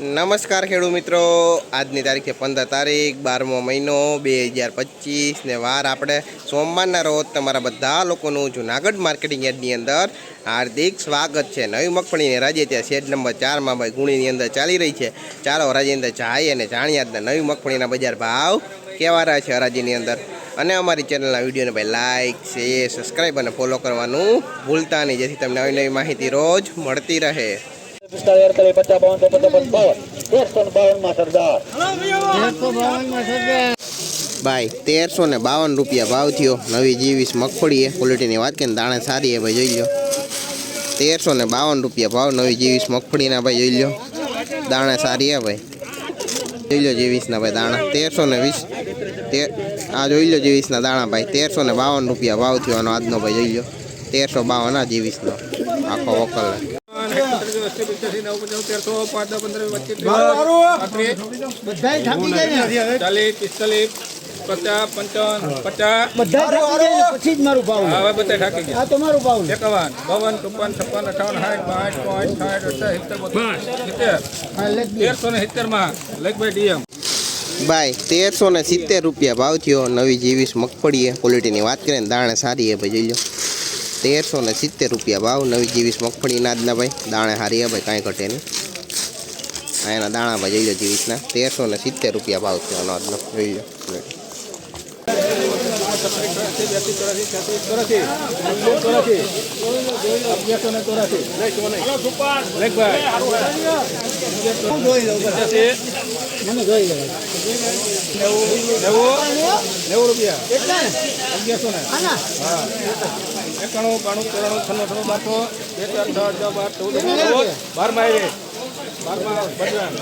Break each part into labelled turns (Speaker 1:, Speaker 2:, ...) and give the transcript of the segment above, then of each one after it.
Speaker 1: નમસ્કાર ખેડૂત મિત્રો. આજની તારીખ છે પંદર તારીખ, બારમો મહિનો, બે હજાર પચીસ ને વાર આપણે સોમવારના રોજ તમારા બધા લોકોનું જુનાગઢ માર્કેટિંગ યાર્ડની અંદર હાર્દિક સ્વાગત છે. નવી મગફળીની રાજ્ય ત્યાં શેડ નંબર ચારમાં ભાઈ ગુણીની અંદર ચાલી રહી છે. ચાલો હરાજી અંદર જાય અને જાણીએ આજના નવી મગફળીના બજાર ભાવ કેવા રહ્યા છે હરાજીની અંદર. અને અમારી ચેનલના વિડીયોને ભાઈ લાઇક શેર સબસ્ક્રાઈબ અને ફોલો કરવાનું ભૂલતા નહીં. જેથી તમને નવી નવી માહિતી રોજ મળતી રહે. ભાઈ, તેરસો ને બાવન રૂપિયા ભાવ થયો. નવી જીવીસ મગફળી એ ક્વોલિટીની વાત કરીને દાણે સારી એ ભાઈ, જોઈ લો તેરસો ને બાવન રૂપિયા ભાવ નવી જીવીસ મગફળીના, ભાઈ, જોઈ લો દાણે સારી એ ભાઈ. જોઈ લો જીવીસના, ભાઈ, દાણા. તેરસો ને વીસ આ જોઈ લો જીવીસના દાણા, ભાઈ. તેરસો ને બાવન રૂપિયા ભાવ થયો આજનો, ભાઈ, જોઈ લો તેરસો બાવન આ જીવીસનો, આખો વકલ
Speaker 2: ચાલીસ પિસ્તાલીસ પચાસ પંચાવન પચાસ.
Speaker 3: પછી જ મારું ભાવ
Speaker 2: હવે બધા ઠાકી ગયા.
Speaker 3: આ ભાવ
Speaker 2: એકાવન બાવન ચોપન છપ્પન અઠાવન સાઠ પાંચ પાંચ સાઠ અઠાર સિત્તેર તેરસો ને સિત્તેરમાં લખભાઈ ડીએમ.
Speaker 1: ભાઈ તેરસો ને સિત્તેર રૂપિયા ભાવ થયો. નવી જીવીસ મગફળી એ ક્વોલિટીની વાત કરીએ ને દાણે સારી હે ભાઈ જોઈ લો. તેરસો ને સિત્તેર રૂપિયા ભાવ. નવી જીવીસ મગફળી નાદના ભાઈ. દાણે સારી હે ભાઈ કાંઈ ઘટે નહીં. આ એના દાણા ભાઈ જોઈ લો જીવીસના. તેરસો ને સિત્તેર રૂપિયા ભાવ થયો આનો આજનો. જોઈ લો. ક્વોલિટી.
Speaker 2: ચોરાસી ચોરાસી છત્રીસ ચોરાસી ચોરાસી અગિયારસો ને ચોરાસી લખભાઈ પચાસી
Speaker 3: મને જોઈ લેવાય
Speaker 2: નેવું નેવું નેવું રૂપિયા. અગિયારસો ને. હા. એકાણું બાણું ચોરાણું છન્નું છન્નું બારસો બે ચાર છ છ બાર ચૌદ ચૌદ બાર. માં બારમાં ભજવાન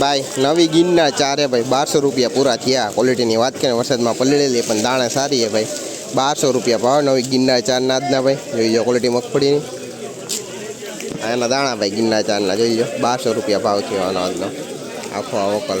Speaker 1: ભાઈ નવી ગિનના ચારે ભાઈ બારસો રૂપિયા પૂરા થયા. ક્વોલિટીની વાત કરીએ વરસાદમાં પલળેલી પણ દાણે સારી હે ભાઈ. બારસો રૂપિયા ભાવ નવી ગિનના ચાર નાદના ભાઈ. જોઈ લો ક્વોલિટી મગફળીની. આ એના દાણા ભાઈ ગિનના ચારના જોઈ લો બારસો રૂપિયા ભાવ થયો આનો આજનો. આખો આ વકલ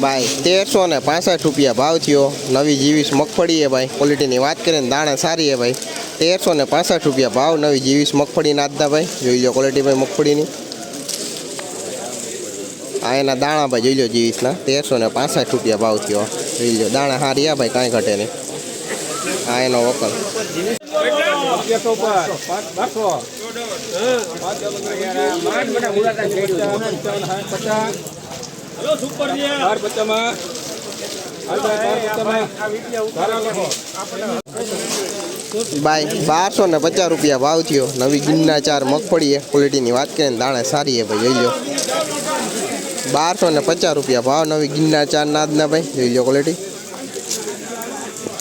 Speaker 1: ભાઈ, તેરસો ને પાસઠ રૂપિયા ભાવ થયો. નવી જીવીસ મગફળી એ ભાઈ. ક્વોલિટીની વાત કરીએ ને દાણા સારી હે ભાઈ. તેરસો ને પાસઠ રૂપિયા ભાવ નવી જીવીસ મગફળી નાદના ભાઈ. જોઈ લો ક્વોલિટી ભાઈ મગફળીની. આ એના દાણા ભાઈ જોઈ લો જીવીસના. તેરસો ને પાસઠ રૂપિયા ભાવ થયો. જોઈ લો, દાણા હારી આ ભાઈ કાંઈ ઘટે નહીં. આ એનો વકલ.
Speaker 2: બાર પચામાં.
Speaker 1: ભાઈ બારસો ને પચાસ રૂપિયા ભાવ થયો. નવી ગીરના ચાર મગફળી હે ક્વોલિટીની વાત કરીએ ને દાણા સારી હે ભાઈ જોઈ લો. બારસો ને પચાસ રૂપિયા ભાવ નવી ગીરના ચાર નાદના ભાઈ જોઈ લો ક્વોલિટી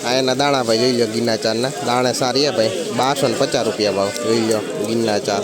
Speaker 1: આ એના દાણા ભાઈ જોઈ લો ગીરના ચારના. દાણા સારી હે ભાઈ બારસો ને પચાસ રૂપિયા ભાવ જોઈ લો ગીરના ચાર.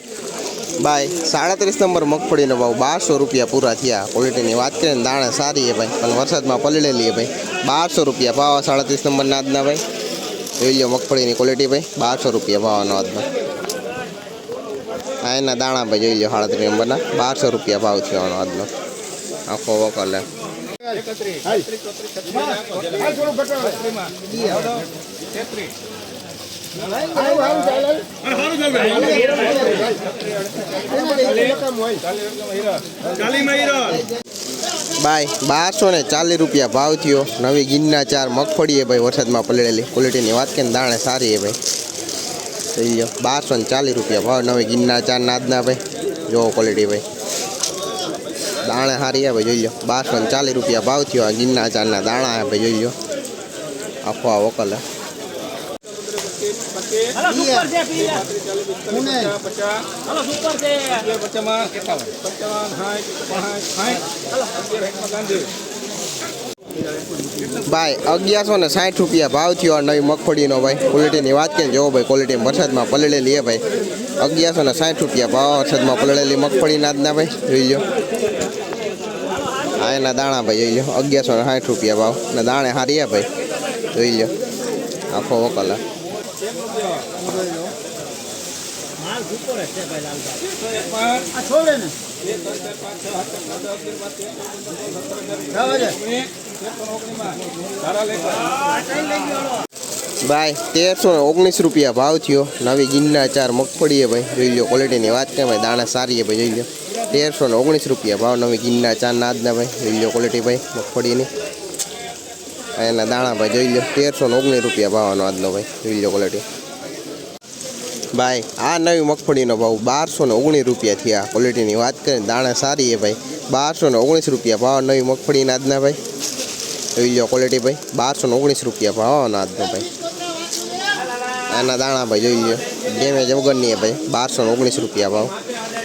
Speaker 1: ભાઈ સાડત્રીસ નંબર મગફળીનો ભાવ બારસો રૂપિયા પૂરા થયા. ક્વોલિટીની વાત કરીએ ને દાણા સારી છે ભાઈ. પણ વરસાદમાં પલળેલી છે ભાઈ. બારસો રૂપિયા ભાવ સાડત્રીસ નંબર નાદના ભાઈ. જોઈ લો મગફળીની ક્વોલિટી ભાઈ. બારસો રૂપિયા ભાવનો આજનો. હા એના દાણા ભાઈ જોઈ લો સાડત્રીસ નંબરના. બારસો રૂપિયા ભાવ થયો આનો આજનો. આખો વકલ હે. ભાઈ બારસો ને ચાલીસ રૂપિયા ભાવ થયો. નવી ગિન્ના ચાર મગફળી એ ભાઈ વરસાદમાં પલળેલી. ક્વોલિટીની વાત કે દાણે સારી હે ભાઈ. બારસો ને ચાલીસ રૂપિયા ભાવ. નવી ગિન્ના ચાર નાદના ભાઈ. જોવો ક્વોલિટી ભાઈ. દાણે સારી આવે જોઈ લો બારસો ને ચાલીસ રૂપિયા ભાવ થયો આ ગિન્ના ચારના દાણા ભાઈ, જોઈ લો આખો આ વકલ હે.
Speaker 2: સુપર છે પંચાવન સાઠ પાંઠ સાઠ અગિયાર ગાંધી
Speaker 1: ભાઈ અગિયારસો ને સાઠ રૂપિયા ભાવ થયો આ નવી મગફળીનો ભાઈ. ક્વોલિટીની વાત કરીને જોવો ભાઈ ક્વોલિટી વરસાદમાં પલળેલી હે ભાઈ. અગિયારસો ને સાઠ રૂપિયા ભાવ વરસાદમાં પલળેલી મગફળીના આજના ભાઈ. જોઈ લો. આ એના દાણા ભાઈ જોઈ લો. અગિયારસો ને સાઠ રૂપિયા ભાવ. ને દાણે હારી હે ભાઈ. જોઈ લો. આખો વકલ હે. ભાઈ તેરસો ને ઓગણીસ રૂપિયા ભાવ થયો. નવી ગિન્ના ચાર મગફળી ભાઈ જોઈ લો ક્વોલિટીની વાત કે ભાઈ દાણા સારી ભાઈ જોઈ લો તેરસો ને ઓગણીસ રૂપિયા ભાવ નવી ગિન્ના ચાર નાદના ભાઈ જોઈ લો ક્વોલિટી ભાઈ મગફળીની. એના દાણા ભાઈ જોઈ લો તેરસો ને ઓગણીસ રૂપિયા ભાવનો આજનો ભાઈ જોઈ લો ક્વોલિટી ભાઈ આ નવી મગફળીનો ભાવ બારસો ને ઓગણીસ રૂપિયા થયા ક્વોલિટીની વાત કરીએ દાણા સારી છે ભાઈ બારસો ને ઓગણીસ રૂપિયા ભાવ નવી મગફળીના આજના ભાઈ જોઈ લો ક્વોલિટી ભાઈ બારસો ને ઓગણીસ રૂપિયા ભાવનો આજનો ભાઈ આના દાણા ભાઈ જોઈ લો ડેમેજ વગરની ભાઈ બારસો ને ઓગણીસ રૂપિયા ભાવ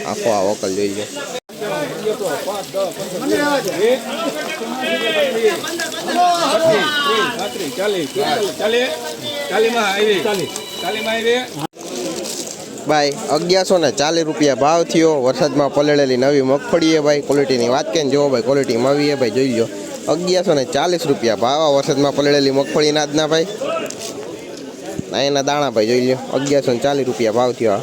Speaker 1: આખો આ વકલ જોઈ લો
Speaker 2: ચાલી ચાલી ચાલી ચાલી માં આવી ચાલીસમાં આવી
Speaker 1: ભાઈ, અગિયારસો ને ચાલીસ રૂપિયા ભાવ થયો. વરસાદમાં પલળેલી નવી મગફળી એ ભાઈ ક્વોલિટીની વાત કરીને જોવો ભાઈ ક્વોલિટી મવી એ ભાઈ, જોઈ લો અગિયારસો ને ચાલીસ રૂપિયા ભાવ વરસાદમાં પલળેલી મગફળીના ના ભાઈ. એના દાણા ભાઈ, જોઈ લો અગિયારસો ને ચાલીસ રૂપિયા ભાવ થયો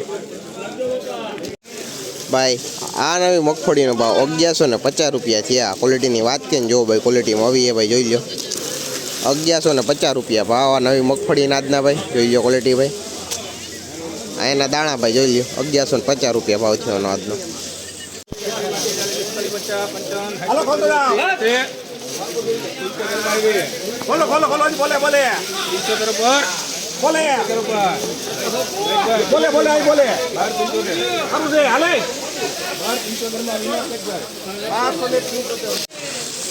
Speaker 1: ભાઈ, આ નવી મગફળીનો ભાવ અગિયારસો ને પચાસ રૂપિયા થયા. ક્વોલિટીની વાત કરીને જોવો ભાઈ ક્વોલિટી મવી એ ભાઈ, જોઈ લો અગિયારસો ને પચાસ રૂપિયા ભાવ આ નવી મગફળીના ના ભાઈ, જોઈ લો ક્વોલિટી ભાઈ. એના દાણા ભાઈ જોઈ લ્યો અગિયારસો ને પચાસ રૂપિયા ભાવ થયો આજનો.
Speaker 3: બોલે બોલે. બોલે. બોલે બોલે બોલે. સારું છે હાલે.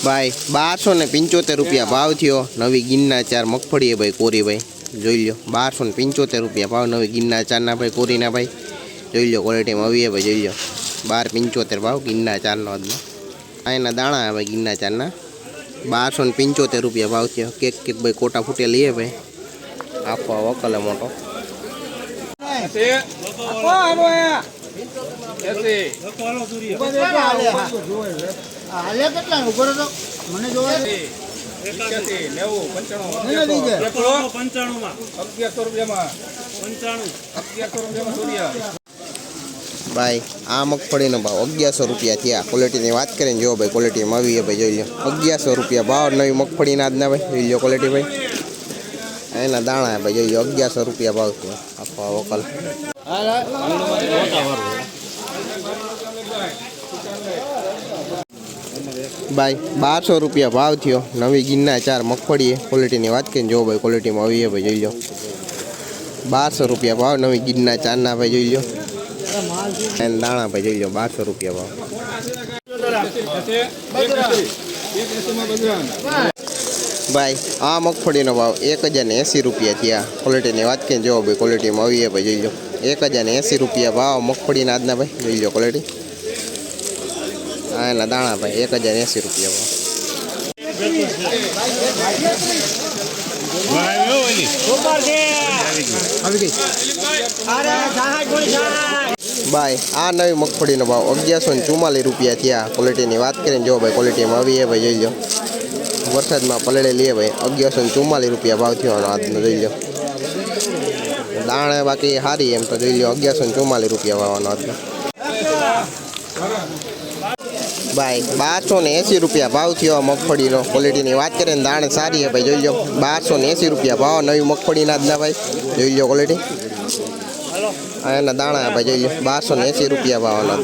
Speaker 1: ભાઈ બારસો ને પંચોતેર રૂપિયા ભાવ થયો. નવી ગિન્ના ચાર મગફળી ભાઈ કોરી ભાઈ. જોઈ લો બારસો ને પંચોતેર રૂપિયા ભાવ નવી ગિરના ચારના ભાઈ કોરીના ભાઈ જોઈ લો ક્વોલિટીમાં આવીએ ભાઈ, જોઈ લો બાર પંચોતેર ભાવ ગિરના ચારનો આજનો. આ દાણા ભાઈ ગિન્ના ચારના બારસો ને પંચોતેર રૂપિયા ભાવ થયો કેક કેક ભાઈ કોટા ફૂટે લઈએ ભાઈ. આખો વકલે મોટો.
Speaker 4: કેટલા? મને જોવા.
Speaker 2: એક્યાસી નેવું પંચાણું.
Speaker 4: મને દઈ
Speaker 2: અગિયારસો રૂપિયામાં. અગિયારસો રૂપિયામાં સૂર્ય
Speaker 1: ભાઈ આ મગફળીનો ભાવ અગિયારસો રૂપિયા થયા. ક્વોલિટીની વાત કરીને જો ભાઈ ક્વોલિટીમાં આવી ભાઈ જોઈ લો અગિયારસો રૂપિયા ભાવ નવી મગફળીના આજના ભાઈ. જોઈ લો ક્વોલિટી ભાઈ. એના દાણા ભાઈ જોઈ લો અગિયારસો રૂપિયા ભાવ થયો. આખો આ વકલ ભાઈ બારસો રૂપિયા ભાવ થયો. નવી ગિન્ના ચાર મગફળી ક્વોલિટીની વાત કરીને જો ભાઈ ક્વોલિટીમાં આવી છે ભાઈ, જોઈ લો. બારસો રૂપિયા ભાવ, નવી ગિન્ના ચારના ભાઈ, જોઈ લો. એના દાણા ભાઈ, જોઈ લો, બારસો રૂપિયા ભાવ.
Speaker 2: એકએસીમાં બજરંગ
Speaker 1: ભાઈ, આ મગફળીનો ભાવ એક હજાર ને એંસી રૂપિયા થયા. ક્વોલિટીની વાત કરીને જોવો ભાઈ ક્વોલિટીમાં આવી ભાઈ, જોઈ લો. એક હજાર ને એંસી રૂપિયા ભાવ મગફળીના આજના ભાઈ, જોઈ લો ક્વોલિટી આ એના દાણા ભાઈ એક હજાર એંસી રૂપિયા ભાવ. ભાઈ આ નવી મગફળીનો ભાવ અગિયારસો ને ચુમ્માલીસ રૂપિયા થયા. ક્વોલિટીની વાત કરીને જો ભાઈ ક્વોલિટીમાં આવી છે ભાઈ જોઈ લો. વરસાદમાં પલળેલી છે ભાઈ અગિયારસો ને ચુમ્માલીસ રૂપિયા ભાવ થયો આનો આજનો જોઈ લો. દાણે બાકી સારી એમ તો જોઈ લો અગિયારસો ને ચુમ્માલીસ રૂપિયા ભાવનો આજનો. ભાઈ, બારસો ને એંસી રૂપિયા ભાવ થયો મગફળીનો. ક્વોલિટીની વાત કરીએ ને દાણે સારી છે ભાઈ, જોઈ લો. બારસો ને એંસી રૂપિયા ભાવ, નવી મગફળીના આજના ભાઈ. જોઈ લો ક્વોલિટી એના દાણા ભાઈ, જોઈ લો. બારસો ને એંસી રૂપિયા ભાવના